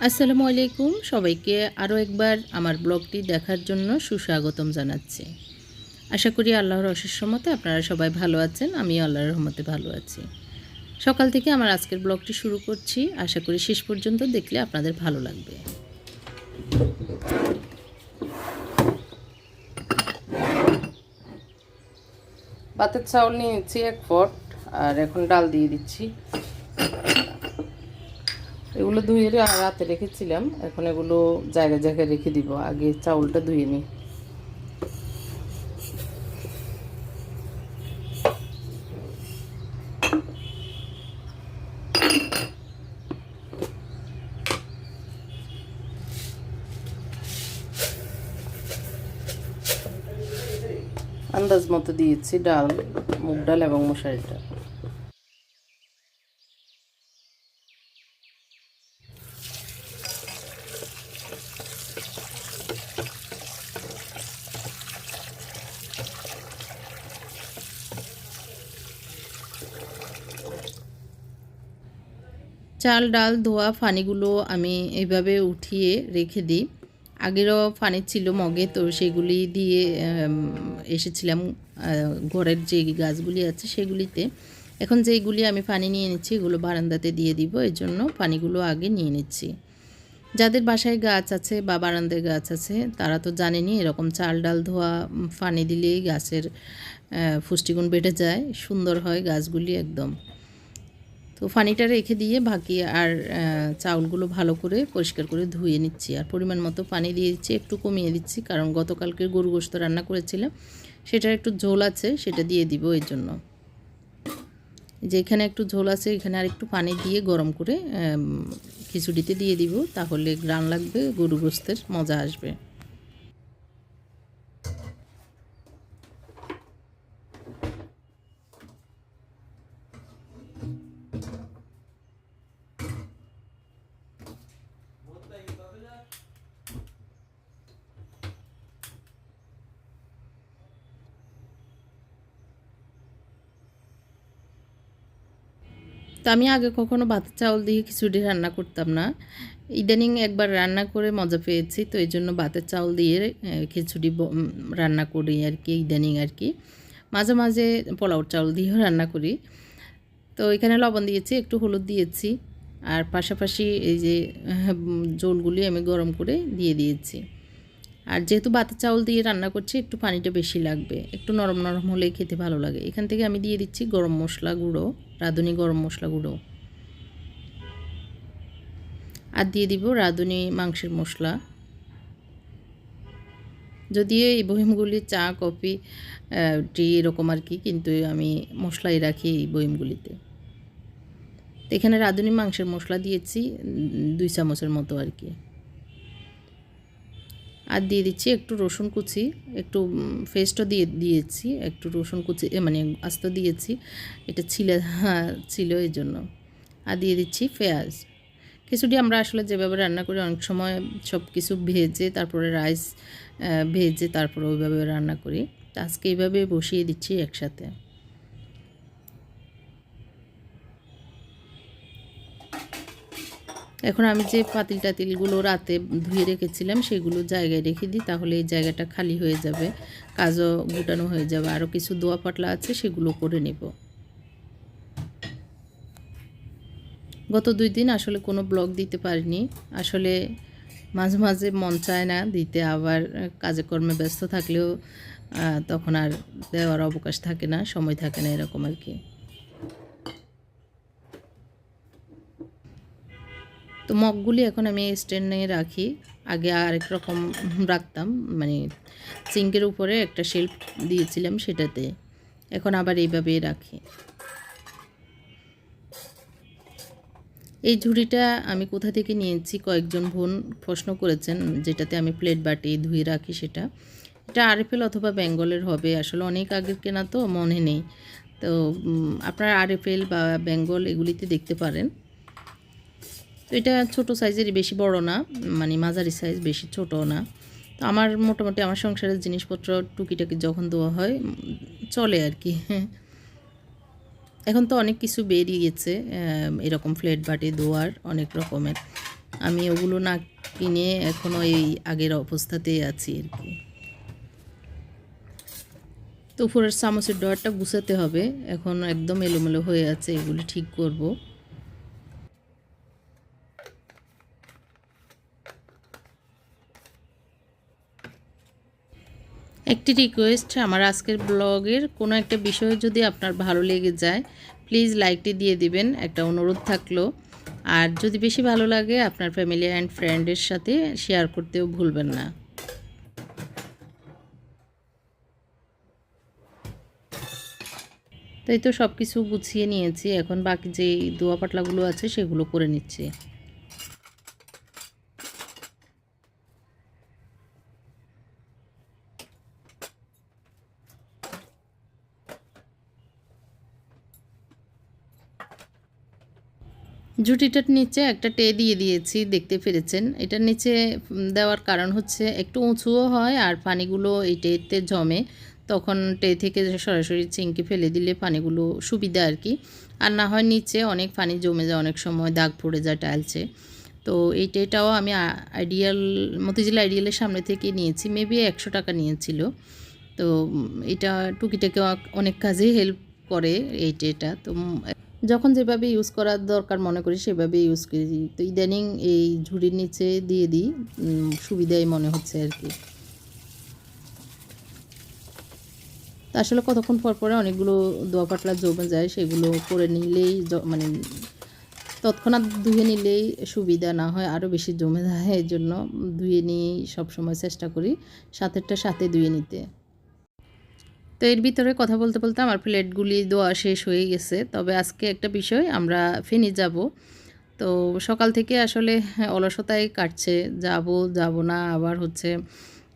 আসসালামু আলাইকুম। সবাইকে আরও একবার আমার ব্লগটি দেখার জন্য সুস্বাগতম জানাচ্ছি। আশা করি আল্লাহর অশেষ মতে আপনারা সবাই ভালো আছেন আমি আল্লাহর রহমতে ভালো আছি। সকাল থেকে আমার আজকের ব্লগটি শুরু করছি। আশা করি শেষ পর্যন্ত দেখলে আপনাদের ভালো লাগবে। ভাতের চাউল নিয়েছি এক পট আর এখন ডাল দিয়ে দিচ্ছি। এগুলো ধুয়ে রাতে রেখেছিলাম। এখন এগুলো জায়গায় জায়গায় রেখে দিব। আগে চাউলটা ধুয়ে নিই আন্দাজ মতো দিয়েছি ডাল, মুগ ডাল এবং মশারির ডাল চাল, ডাল, ধোয়া ফানিগুলো আমি এইভাবে উঠিয়ে রেখে দিই। আগেরও ফানি ছিল মগে, তো সেগুলি দিয়ে এসেছিলাম ঘরের যে গাছগুলি আছে সেগুলিতে। এখন যেইগুলি আমি পানি নিয়ে নিচ্ছি, এগুলো বারান্দাতে দিয়ে দিব, এর জন্য পানিগুলো আগে নিয়ে নিচ্ছি। যাদের বাসায় গাছ আছে বা বারান্দায় গাছ আছে, তারা তো জানেনি, এরকম চাল, ডাল, ধোয়া পানি দিলেই গাছের পুষ্টিগুণ বেড়ে যায়। সুন্দর হয় গাছগুলি একদম। তো ফানিটা রেখে দিয়ে বাকি আর চাউলগুলো ভালো করে পরিষ্কার করে ধুয়ে নিচ্ছি। আর পরিমাণ মতো পানি দিয়ে দিচ্ছি, একটু কমিয়ে দিচ্ছি, কারণ গতকালকে গরু গোস্ত রান্না করেছিলাম, সেটার একটু ঝোল আছে, সেটা দিয়ে দিব এর জন্য। যে এখানে একটু ঝোল আছে, এখানে আর একটু পানি দিয়ে গরম করে খিচুড়িতে দিয়ে দিব, তাহলে গ্রান লাগবে, গরু গোস্তের মজা আসবে। তো আমি আগে কখনো ভাতের চাউল দিয়ে খিচুড়ি রান্না করতাম না। ইদানিং একবার রান্না করে মজা পেয়েছি, তো এই জন্য ভাতের চাউল দিয়ে খিচুড়ি রান্না করি আর কি, ইদানিং আর কি। মাঝে মাঝে পোলাও চাউল দিয়েও রান্না করি। তো এখানে লবণ দিয়েছি, একটু হলুদ দিয়েছি, আর পাশাপাশি এই যে জোলগুলি আমি গরম করে দিয়ে দিয়েছি। আর যেহেতু ভাতের চাউল দিয়ে রান্না করছি, একটু পানিটা বেশি লাগবে। একটু নরম নরম হলে খেতে ভালো লাগে। এখান থেকে আমি দিয়ে দিচ্ছি গরম মশলা গুঁড়ো, রাঁধুনি গরম মশলা গুঁড়ো। আর দিয়ে দিব রাঁধুনি মাংসের মশলা। যদিও এই বহিমগুলি চা, কফি টি এরকম আর কি, কিন্তু আমি মশলাই রাখি এই বহিমগুলিতে। এখানে রাঁধুনি মাংসের মশলা দিয়েছি দুই চামচের মতো আর কি। আর দিয়ে দিচ্ছি একটু রসুন কুচি একটু ফেস্টও দিয়ে দিয়েছি একটু রসুন কুচি মানে আস্ত দিয়েছি এটা ছিলে হ্যাঁ, ছিল এই জন্য। আর দিয়ে দিচ্ছি পেঁয়াজ। খিচুড়ি আমরা আসলে যেভাবে রান্না করি অনেক সময় সব কিছু ভেজে তারপরে রাইস ভেজে তারপরে ওইভাবে রান্না করি। আজকে এইভাবে বসিয়ে দিচ্ছি একসাথে। এখন আমি যে পাতিল টাতিলগুলো রাতে ধুয়ে রেখেছিলাম, সেগুলো জায়গায় রেখে দিই, তাহলে এই জায়গাটা খালি হয়ে যাবে, কাজও গুটানো হয়ে যাবে। আরও কিছু দোয়া পাতলা আছে, সেগুলো করে নেব। গত দুই দিন আসলে কোনো ব্লগ দিতে পারিনি। আসলে মাঝে মাঝে মন চায় না দিতে, আবার কাজে কর্মে ব্যস্ত থাকলেও তখন আর দেওয়ার অবকাশ থাকে না, সময় থাকে না এরকম আর কি। তো মগগুলি এখন আমি স্ট্যান্ডে রাখি। আগে আরেক রকম রাখতাম মানে সিঙ্কের উপরে একটা শেল্ফ দিয়েছিলাম সেটাতে। এখন আবার এইভাবেই রাখি। এই ঝুড়িটা আমি কোথা থেকে নিয়েছি কয়েকজন বোন প্রশ্ন করেছেন, যেটাতে আমি প্লেট বাটি ধুয়ে রাখি সেটা। এটা আরএফএল অথবা বেঙ্গলের হবে, আসলে অনেক আগের কেনা তো মনে নেই। তো আপনারা আরএফএল বা বেঙ্গল এগুলিতে দেখতে পারেন। তো এটা ছোট সাইজেরই বেশি বড় না মানে মাঝারি সাইজ বেশি ছোটও না। তো আমার মোটামুটি আমার সংসারের জিনিসপত্র টুকিটাকি যখন দেওয়া হয়, চলে আর কি। এখন তো অনেক কিছু বেরিয়ে গেছে এরকম ফ্লেট বাটি দোয়ার অনেক রকমের। আমি ওগুলো না কিনে এখনও এই আগের অবস্থাতেই আছি আর কি। তো উপরের চামচের ডয়ারটা গুছাতে হবে, এখন একদম এলোমেলো হয়ে আছে, এগুলি ঠিক করব। একটি রিকোয়েস্ট আমার আজকের ব্লগের কোনো একটা বিষয় যদি আপনার ভালো লেগে যায় প্লিজ লাইকটি দিয়ে দিবেন, একটা অনুরোধ থাকল। আর যদি বেশি ভালো লাগে, আপনার ফ্যামিলি অ্যান্ড ফ্রেন্ডের সাথে শেয়ার করতেও ভুলবেন না। তাই তো সব কিছু গুছিয়ে নিয়েছি, এখন বাকি যে দোয়া পাটলাগুলো আছে, সেগুলো করে নিচ্ছি। জুটিটার নিচে একটা টে দিয়ে দিয়েছি, দেখতে পেরেছেন। এটার নিচে দেওয়ার কারণ হচ্ছে একটু উঁচুও হয় আর পানিগুলো এই টেতে জমে। তখন টে থেকে সরাসরি চিংকি ফেলে দিলে পানিগুলো সুবিধা আর কি। আর না হয় নিচে অনেক পানি জমে যায়, অনেক সময় দাগ পড়ে যায় টাইলসে। তো এই টেটাও আমি আইডিয়াল, মতিঝিল আইডিয়ালের সামনে থেকে নিয়েছি, মেবি একশো টাকা নিয়েছিল। তো এটা টুকিটাকে অনেক কাজেই হেল্প করে এই টেটা। তো যখন যেভাবে ইউজ করার দরকার মনে করি, সেভাবে ইউজ করি। তো ইদানিং এই ঝুড়ির নিচে দিয়ে দিই সুবিধাই মনে হচ্ছে আর কি। আসলে কতক্ষণ পর পরে অনেকগুলো দোয়া পাতলা জমে যায়, সেগুলো করে নিলেই মানে তৎক্ষণাৎ ধুয়ে নিলেই সুবিধা না হয় আরও বেশি জমে যায় এই জন্য ধুয়ে নিয়েই সবসময় চেষ্টা করি সাথেরটা সাথে ধুয়ে নিতে। তো এর ভিতরে কথা বলতে বলতে আমার প্লেটগুলি দেওয়া শেষ হয়ে গেছে। তবে আজকে একটা বিষয়, আমরা ফেনি যাব। তো সকাল থেকে আসলে অলসতায় কাটছে, যাব যাব না, আবার হচ্ছে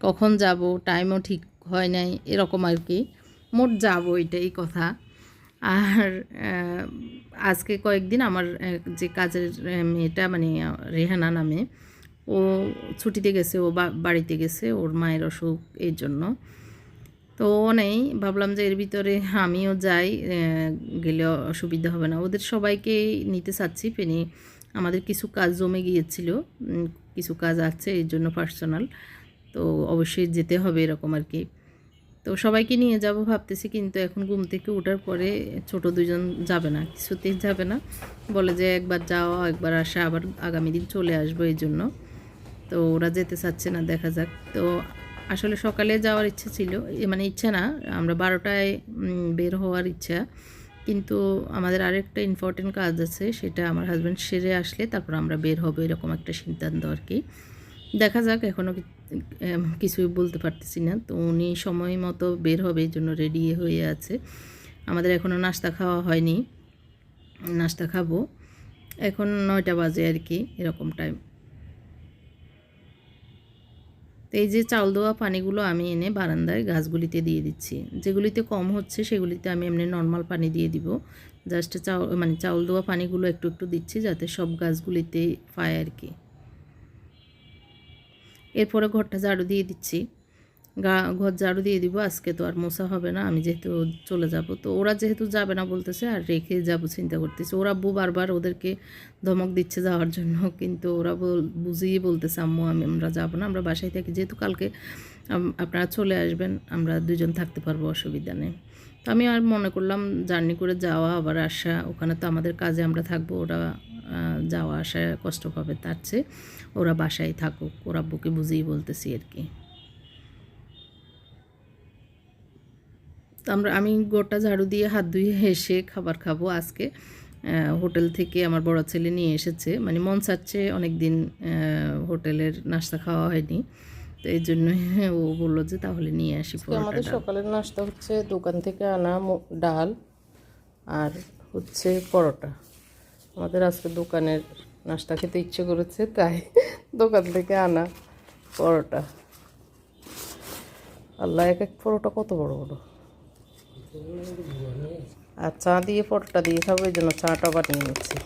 কখন যাব টাইমও ঠিক হয় নাই, এরকম আর কি। মোট যাব এটাই কথা। আর আজকে কয়েকদিন আমার যে কাজের মেয়েটা মানে রেহানা নামে, ও ছুটিতে গেছে, ও বাড়িতে গেছে, ওর মায়ের অসুখ এর জন্য। তো ও নেই। ভাবলাম যে এর ভিতরে আমিও যাই গেলে অসুবিধা হবে না। ওদের সবাইকেই নিতে চাচ্ছি পেনি আমাদের কিছু কাজ জমে গিয়েছিল কিছু কাজ আছে, এর জন্য পার্সোনাল তো অবশ্যই যেতে হবে এরকম আর কি। তো সবাইকে নিয়ে যাব ভাবতেছি, কিন্তু এখন ঘুম থেকে ওঠার পরে ছোট দুজন যাবে না, কিছুতেই যাবে না। বলে যে একবার যাওয়া একবার আসা, আবার আগামী দিন চলে আসব এই জন্য। তো ওরা যেতে চাচ্ছে না, দেখা যাক। তো আসলে সকালে যাওয়ার ইচ্ছে ছিল মানে ইচ্ছা না, আমরা বারোটায় বের হওয়ার ইচ্ছা। কিন্তু আমাদের আরেকটা ইম্পর্টেন্ট কাজ আছে, সেটা আমার হাজব্যান্ড সেরে আসলে তারপর আমরা বের হব, এরকম একটা সিদ্ধান্ত আর কি দেখা যাক এখনও কিছুই বলতে পারতেছি না। তো উনি সময় মতো বের হবে, এই জন্য রেডি হয়ে আছে। আমাদের এখনও নাস্তা খাওয়া হয়নি। নাস্তা খাব। এখন নয়টা বাজে আর কি এরকম টাইম তো এই যে চাল দেওয়া পানিগুলো আমি এনে বারান্দায় গাছগুলিতে দিয়ে দিচ্ছি। যেগুলিতে কম হচ্ছে সেগুলিতে আমি এমনি নর্মাল পানি দিয়ে দিব। জাস্ট চাউল মানে চাউল দেওয়া পানিগুলো একটু একটু দিচ্ছি যাতে সব গাছগুলিতে পায় আর কি। এরপরে ঘরটা ঝাড়ু দিয়ে দিচ্ছি। গা, ঘর ঝাড়ু দিয়ে দিব, আজকে তো আর মোছা হবে না, আমি যেহেতু চলে যাব। তো ওরা যেহেতু যাবে না বলতেছে, আর রেখে যাব চিন্তা করতেছে। ওরা আব্বু বারবার ওদেরকে ধমক দিচ্ছে যাওয়ার জন্য, কিন্তু ওরা বুঝিয়ে বলতেছে, আম্মু, আমি, আমরা যাব না, আমরা বাসায় থাকি। যেহেতু কালকে আপনারা চলে আসবেন, আমরা দুজন থাকতে পারব অসুবিধা নেই। তো আমি আর মনে করলাম, জার্নি করে যাওয়া আবার আসা, ওখানে তো আমাদের কাজে আমরা থাকব, ওরা যাওয়া আসা কষ্ট পাবে তার চেয়ে, ওরা বাসায় থাকুক, ওরা আব্বুকে বুঝিয়ে বলতেছি আর কি। তো আমরা আমি গোটা ঝাড়ু দিয়ে হাত ধুয়ে এসে খাবার খাব আজকে। হোটেল থেকে আমার বড় ছেলে নিয়ে এসেছে। মানে মন চাচ্ছে অনেক দিন হোটেলের নাস্তা খাওয়া হয়নি। তো এই জন্য ও বলল যে তাহলে নিয়ে আসি আমাদের সকালের নাস্তা হচ্ছে দোকান থেকে আনা ডাল আর হচ্ছে পরোটা। আমাদের আজকে দোকানের নাস্তা খেতে ইচ্ছে করেছে তাই দোকান থেকে আনা পরোটা। আল্লাহ এক এক পরোটা কত বড় বড়। আর চা দিয়ে পটটা দিয়ে খাব, এই জন্য চাটা বানিয়ে নিচ্ছি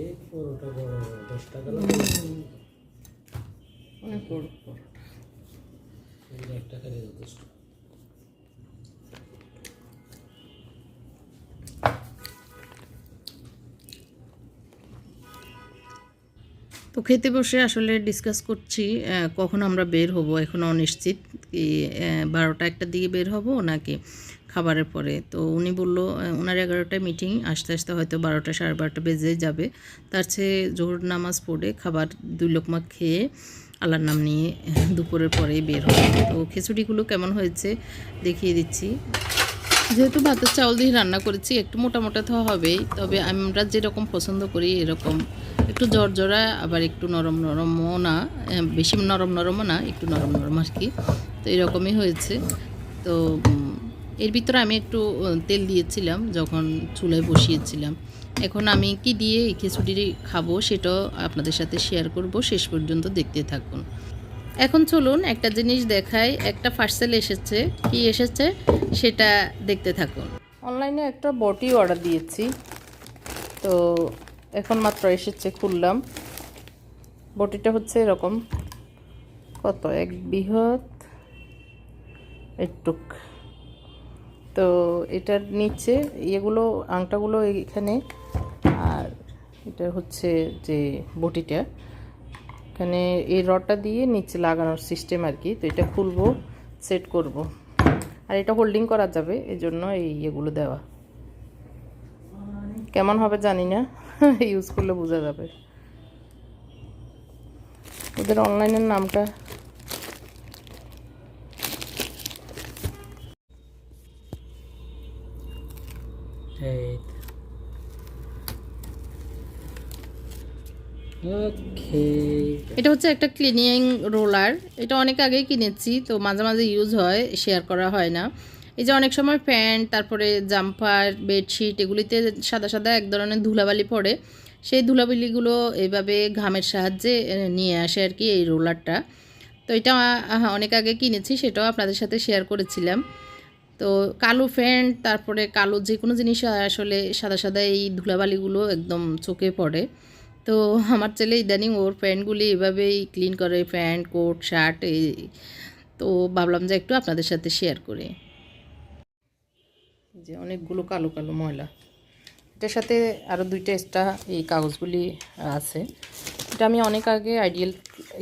এই পরোটা বড় দশ টাকা তো খেতে বসে আসলে ডিসকাস করছি কখন আমরা বের হব এখন অনিশ্চিত কি বারোটা একটার দিকে বের হব নাকি খাবারের পরে। তো উনি বলল ওনার এগারোটায় মিটিং আস্তে আস্তে হয়তো বারোটা সাড়ে বারোটা বেজে যাবে। তার চেয়ে জোহর নামাজ পড়ে খাবার দুই লোকমা খেয়ে আল্লাহর নাম নিয়ে দুপুরের পরেই বের হয় তো খিচুড়িগুলো কেমন হয়েছে দেখিয়ে দিচ্ছি। যেহেতু ভাতের চাউল দিয়ে রান্না করেছি, একটু মোটা মোটা তো হবেই, তবে আমরা যেরকম পছন্দ করি এরকম। একটু জর্জরা আবার একটু নরম নরমও না বেশি নরম নরমও না, একটু নরম নরম আর কি। তো এরকমই হয়েছে। তো এর ভিতরে আমি একটু তেল দিয়েছিলাম যখন চুলায় বসিয়েছিলাম। এখন আমি কি দিয়ে এই খিচুড়ি খাব সেটাও আপনাদের সাথে শেয়ার করব। শেষ পর্যন্ত দেখতে থাকুন। এখন চলুন একটা জিনিস দেখাই। একটা পার্সেল এসেছে। কি এসেছে? সেটা দেখতে থাকুন। অনলাইনে একটা বটি অর্ডার দিয়েছি। তো এখন মাত্র এসেছে খুললাম। বটিটা হচ্ছে এরকম। কত? এক বৃহৎ একটুক তো এটার নিচে ইয়েগুলো আংটাগুলো এখানে, আর এটা হচ্ছে যে বটিটা। এখানে এই রডটা দিয়ে নিচে লাগানোর সিস্টেম আর কি, তো এটা খুলবো সেট করব। আর এটা হোল্ডিং করা যাবে এই জন্য এই ইয়েগুলো দেওয়া। কেমন হবে জানি না ইউজ করলে বোঝা যাবে। ওদের অনলাইনের নামটা এটা হচ্ছে একটা ক্লিনিং রোলার এটা অনেক আগেই কিনেছি, তো মাঝে মাঝে ইউজ হয় শেয়ার করা হয় না। এই যে অনেক সময় প্যান্ট, তারপরে জাম্পার, বেডশিট, এগুলিতে সাদা সাদা এক ধরনের ধুলাবালি পড়ে। সেই ধুলাবালিগুলো এভাবে ঘামের সাহায্যে নিয়ে আসে আর কি এই রোলারটা তো এটা অনেক আগে কিনেছি, সেটাও আপনাদের সাথে শেয়ার করেছিলাম। তো কালো ফ্যান্ট তারপরে কালো যে কোনো জিনিস আসলে সাদা সাদা এই ধুলাবালিগুলো একদম চোখে পড়ে। তো আমার ছেলে ইদানিং ওর প্যান্টগুলি এভাবেই ক্লিন করে, প্যান্ট, কোট, শার্ট, এই তো ভাবলাম যে একটু আপনাদের সাথে শেয়ার করে। যে অনেকগুলো কালো কালো ময়লা। এটার সাথে আরও দুইটা এক্সট্রা এই কাগজগুলি আছে। এটা আমি অনেক আগে আইডিয়াল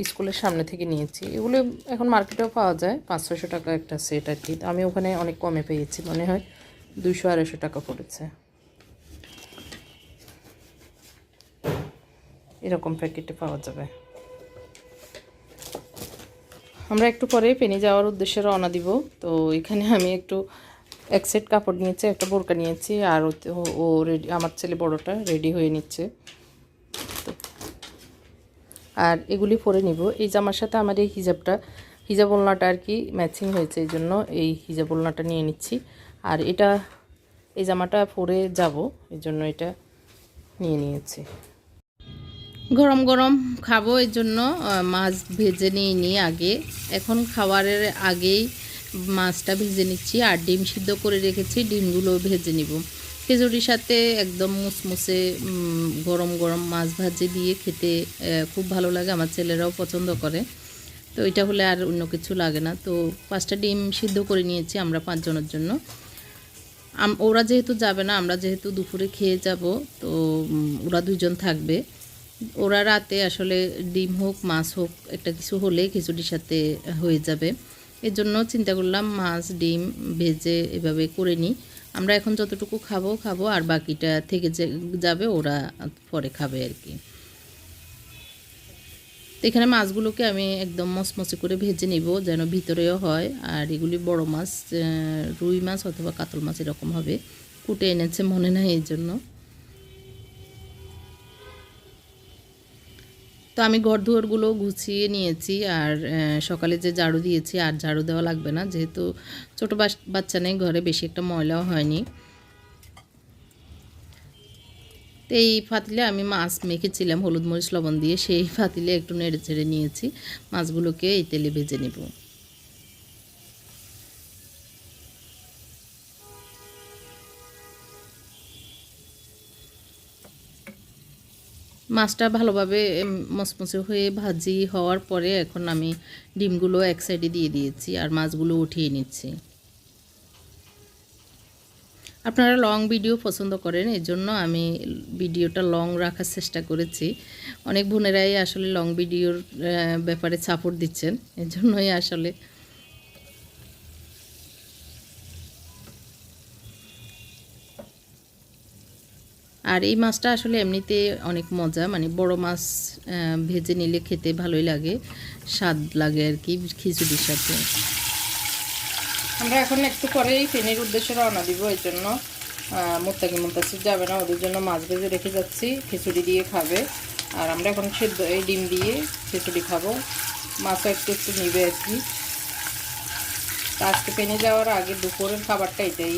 স্কুলের সামনে থেকে নিয়েছি। এগুলো এখন মার্কেটেও পাওয়া যায়। পাঁচ ছশো টাকা একটা সেট আর কি। আমি ওখানে অনেক কমে পেয়েছি। মনে হয় দুশো আড়াইশো টাকা পড়েছে। এরকম প্যাকেটে পাওয়া যাবে। আমরা একটু পরে পেনি যাওয়ার উদ্দেশ্যে রওনা দিব। তো এখানে আমি একটু এক সেট কাপড় নিয়েছি, একটা বোরকা নিয়েছি, আর ও রেডি আমার ছেলে বড়টা রেডি হয়ে নিচ্ছে। আর এগুলি পরে নিব। এই জামার সাথে আমার এই হিজাবটা, হিজাব ওলনাটা আর কি ম্যাচিং হয়েছে, এই জন্য এই হিজাব ওলনাটা নিয়ে নিচ্ছি। আর এটা, এই জামাটা পরে যাব, এই জন্য এটা নিয়ে নিয়েছি। গরম গরম খাব, এই জন্য মাছ ভেজে নিয়ে নিই আগে। এখন খাবারের আগেই মাছটা ভেজে নিচ্ছি আর ডিম সিদ্ধ করে রেখেছি, ডিমগুলো ভেজে নিব। খিচুড়ির সাথে একদম মুসমুসে গরম গরম মাছ ভাজি দিয়ে খেতে খুব ভালো লাগে, আমার ছেলেরাও পছন্দ করে। তো এটা হলে আর অন্য কিছু লাগে না। তো পাঁচটা ডিম সিদ্ধ করে নিয়েছি আমরা পাঁচজনের জন্য। ওরা যেহেতু যাবে না, আমরা যেহেতু দুপুরে খেয়ে যাব, তো ওরা দুজন থাকবে। ওরা রাতে আসলে ডিম হোক, মাছ হোক, একটা কিছু হলে খিচুড়ির সাথে হয়ে যাবে। এর জন্য চিন্তা করলাম মাছ, ডিম, ভেজে এভাবে করে নিই। আমরা এখন যতটুকু খাব খাব, আর বাকিটা থেকে যাবে ওরা পরে খাবে আর কি। এখানে মাছগুলোকে আমি একদম মচমচে করে ভেজে নিব যেন ভিতরেও হয়। আর এগুলি বড় মাছ রুই মাছ অথবা কাতল মাছ এরকম হবে। কুটে এনেছে মনে নাই এই জন্য তো আমি ঘর দুয়ারগুলো গুছিয়ে নিয়েছি আর সকালে যে ঝাড়ু দিয়েছি আর ঝাড়ু দেওয়া লাগবে না, যেহেতু ছোটো বাচ্চা নেই, ঘরে বেশি একটা ময়লাও হয়নি। তো এই ফাতিলে আমি মাছ মেখেছিলাম, হলুদ মরিচ লবণ দিয়ে, সেই ফাতিলে একটু নেড়ে ছেড়ে নিয়েছি। মাছগুলোকে এই তেলে ভেজে নেব। মাছটা ভালোভাবে মচমচে হয়ে ভাজি হওয়ার পরে এখন আমি ডিমগুলো এক সাইডে দিয়ে দিয়েছি আর মাছগুলো উঠিয়ে নিচ্ছি। আপনারা লং ভিডিও পছন্দ করেন, এর জন্য আমি ভিডিওটা লং রাখার চেষ্টা করেছি। অনেক বোনেরাই আসলে লং ভিডিওর ব্যাপারে সাপোর্ট দিচ্ছেন, এর জন্যই আসলে আর এই মাছটা আসলে এমনিতে অনেক মজা মানে বড় মাছ ভেজে নিলে খেতে ভালোই লাগে, স্বাদ লাগে আর কি খিচুড়ির সাথে। আমরা এখন একটু পরেই ফেনীর উদ্দেশ্যে রওনা দিব, এই জন্য মোত্তাকি মোত্তাসির যাবে না, ওদের জন্য মাছ ভেজে রেখে যাচ্ছি, খিচুড়ি দিয়ে খাবে। আর আমরা এখন সেদ্ধ, এই ডিম দিয়ে খিচুড়ি খাব। মাছও একটু একটু নিবে আর কি। আজকে ফেনে যাওয়ার আগে দুপুরের খাবারটা এটাই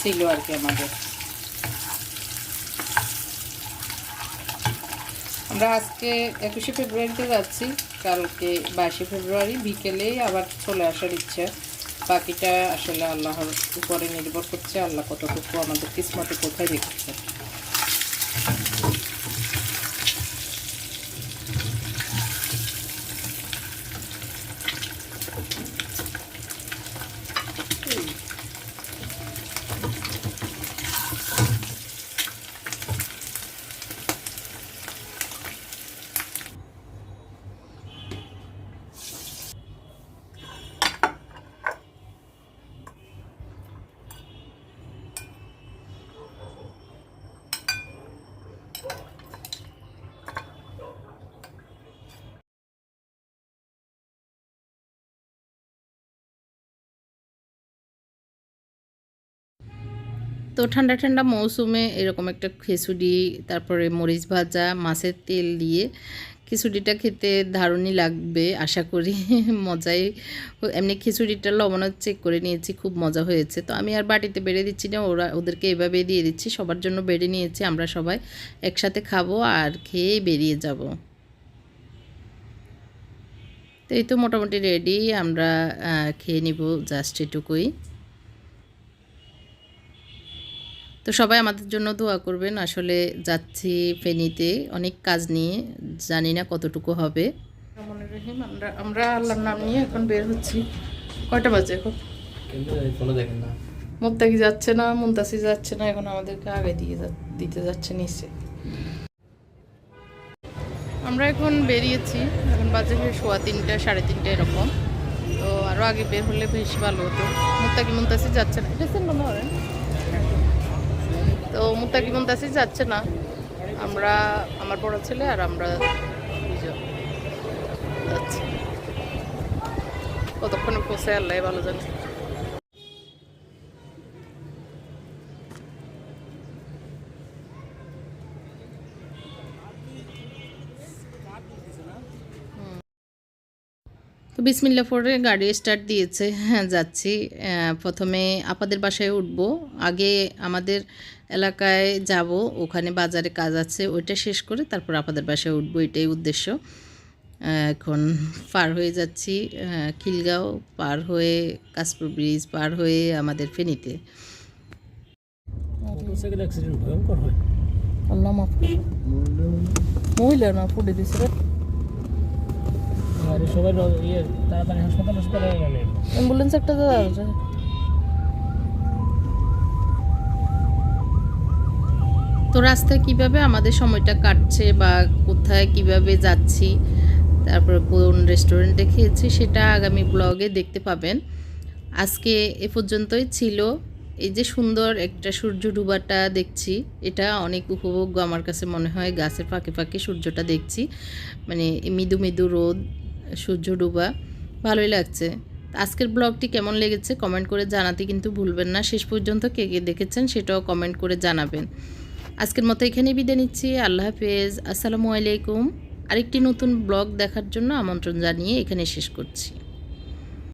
ছিল আর কি আমাদের। আমরা আজকে একুশে ফেব্রুয়ারিতে যাচ্ছি। কালকে বাইশে ফেব্রুয়ারি বিকেলেই আবার চলে আসার ইচ্ছে। বাকিটা আসলে আল্লাহর উপরে নির্ভর করছে, আল্লাহ কতটুকু আমাদের কিসমতে কোথায় রেখেছে তো ঠান্ডা ঠান্ডা মৌসুমে এরকম একটা খিচুড়ি তারপরে মরিচ ভাজা, মাছের তেল দিয়ে খিচুড়িটা খেতে দারুণই লাগবে, আশা করি মজাই। এমনি খিচুড়িটা লবণ চেক করে নিয়েছি, খুব মজা হয়েছে। তো আমি আর বাটিতে বেড়ে দিচ্ছি না, ওরা, ওদেরকে এভাবে দিয়ে দিচ্ছি, সবার জন্য বেড়ে নিয়েছি, আমরা সবাই একসাথে খাব আর খেয়ে বেরিয়ে যাব। তো এই তো মোটামুটি রেডি আমরা খেয়ে নিব জাস্ট এটুকুই। তো সবাই আমাদের জন্য দোয়া করবেন। আসলে যাচ্ছি ফেনীতে অনেক কাজ নিয়ে জানি না কতটুকু হবে। রহিম আমরা আমরা আল্লাহর নাম নিয়ে এখন বের হচ্ছি। কয়টা বাজে এখন? মুক্তাকি যাচ্ছে না মুন্তাসি যাচ্ছে না এখন আমাদেরকে আগে দিয়ে যা- দিতে যাচ্ছে নিচে। আমরা এখন বেরিয়েছি এখন বাজে প্রায় সোয়া তিনটা সাড়ে তিনটা এরকম। তো আরও আগে বের হলে বেশ ভালো হতো। মুক্তাকি মুন্তাসি যাচ্ছে না। এটা? তো মুক্তাকি মুন্তাসি যাচ্ছে না? আমরা, আমার বড় ছেলে আর আমরা যাচ্ছি কতক্ষণে পৌঁছে আল্লাহ ভালো জানে তো বিসমিল্লা ফোরে গাড়ি স্টার্ট দিয়েছে। হ্যাঁ যাচ্ছি। প্রথমে আপাদের বাসায় উঠব। আগে আমাদের এলাকায় যাব। ওখানে বাজারে কাজ আছে ওইটা শেষ করে তারপর আপাদের বাসায় উঠবো। এটাই উদ্দেশ্য। এখন পার হয়ে যাচ্ছি খিলগাঁও পার হয়ে কাশপুর ব্রিজ পার হয়ে আমাদের ফেনীতে। মোটরসাইকেল অ্যাক্সিডেন্ট আল্লাহ মাফ মহিলা না ফুটে রে। আর সবাই ইয়ে তাড়াতাড়ি হাসপাতাল হাসপাতালে অ্যাম্বুলেন্স একটা দাদা আছে। তো রাস্তায় কীভাবে আমাদের সময়টা কাটছে বা কোথায় কীভাবে যাচ্ছি তারপর কোন রেস্টুরেন্টে খেয়েছি সেটা আগামী ব্লগে দেখতে পাবেন। আজকে এ পর্যন্তই ছিল। এই যে সুন্দর একটা সূর্য ডুবাটা দেখছি এটা অনেক উপভোগ্য আমার কাছে মনে হয়। গাছের ফাঁকে ফাঁকে সূর্যটা দেখছি। মানে মৃদু মৃদু রোদ সূর্য ডুবা, ভালোই লাগছে। আজকের ব্লগটি কেমন লেগেছে কমেন্ট করে জানাতে কিন্তু ভুলবেন না। শেষ পর্যন্ত কে কে দেখেছেন সেটাও কমেন্ট করে জানাবেন। আজকের মতো এখানেই বিদায় নিচ্ছি। আল্লাহ হাফেজ। আসসালামু আলাইকুম। আরেকটি নতুন ব্লগ দেখার জন্য আমন্ত্রণ জানিয়ে এখানে শেষ করছি।